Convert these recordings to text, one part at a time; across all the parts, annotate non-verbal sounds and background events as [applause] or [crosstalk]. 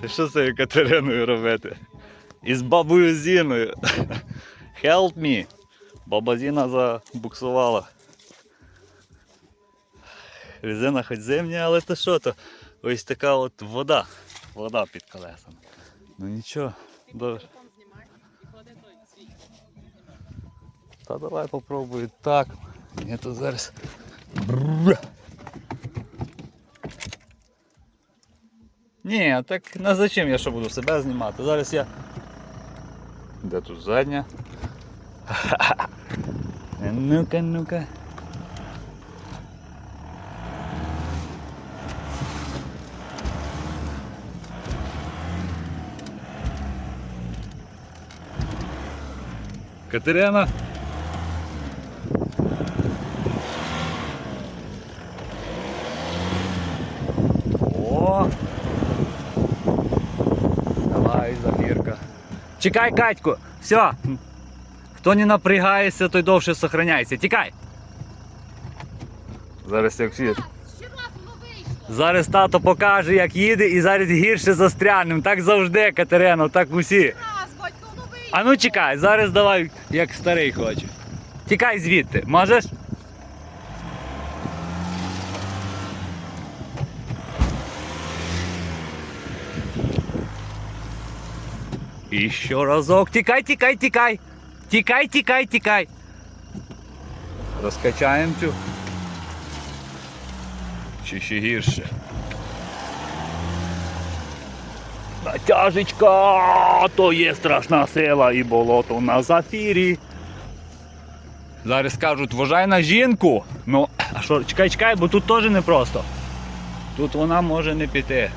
Ти що з цією Катериною робити? І з бабою Зіною. Help me. Баба Зіна забуксувала. Резина хоч зимня, але то що то? Ось така от вода. Вода під колесами. Ну нічого. Добре. Та давай попробую так. Ні, то зараз. Ні, так на зачем я що буду себе знімати? Зараз я. Де тут задня? [laughs] Ну-ка, ну-ка. Катерина. Чекай, Катьку! Все! Хто не напрягається, той довше сохраняється. Тікай! Зараз як всі. Зараз тато покаже, як їде, і зараз гірше застрянем. Так завжди, Катерино, так усі. Вийшло. А ну чекай, зараз давай, як старий хоче. Тікай звідти, можеш? І ще разок. Тікай, тікай, тікай. Тікай, тікай, тікай. Розкачаємо цю. Чи ще гірше. Натяжечка, то є страшна сила і болото на зафірі. Зараз скажуть, вважай на жінку. Ну, а що, чекай, чекай, бо тут теж непросто. Тут вона може не піти.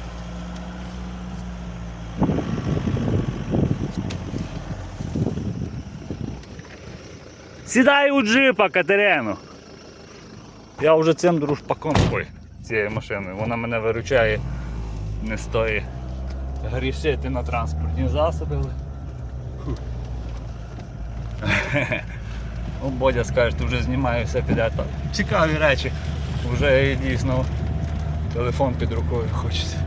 Сідай у джипа, Катерину. Я вже цим дружпаком ой, цією машиною. Вона мене виручає не стоїть грішити на транспортні засоби. О, Бодя скаже, ти вже знімаю все піде так. Цікаві речі. Вже дійсно телефон під рукою хочеться.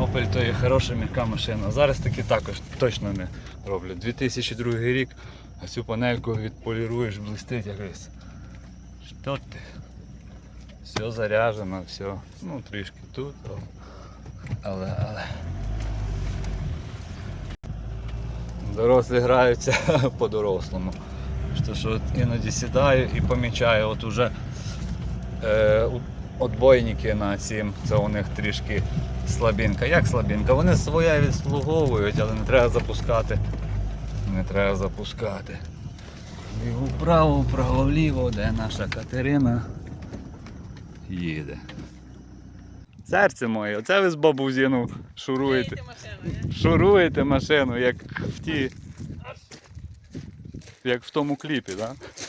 Opel то є хороша м'яка машина. Зараз таки також точно не роблю. 2002 рік, а цю панельку відполіруєш, блистить якось. Що ти? Все заряджено, все. Ну трішки тут. Але, але. Дорослі граються [laughs] по-дорослому. Що, що іноді сідаю і помічаю, от уже е, отбойники на цім, це у них трішки слабінка. Як слабінка? Вони своє відслуговують, але не треба запускати. Не треба запускати. Бігу вправо, вправо вліво, де наша Катерина їде. Серце моє, оце ви з бабузіну шуруєте. Машину. Шуруєте машину, як в ті. Як в тому кліпі, так? Да?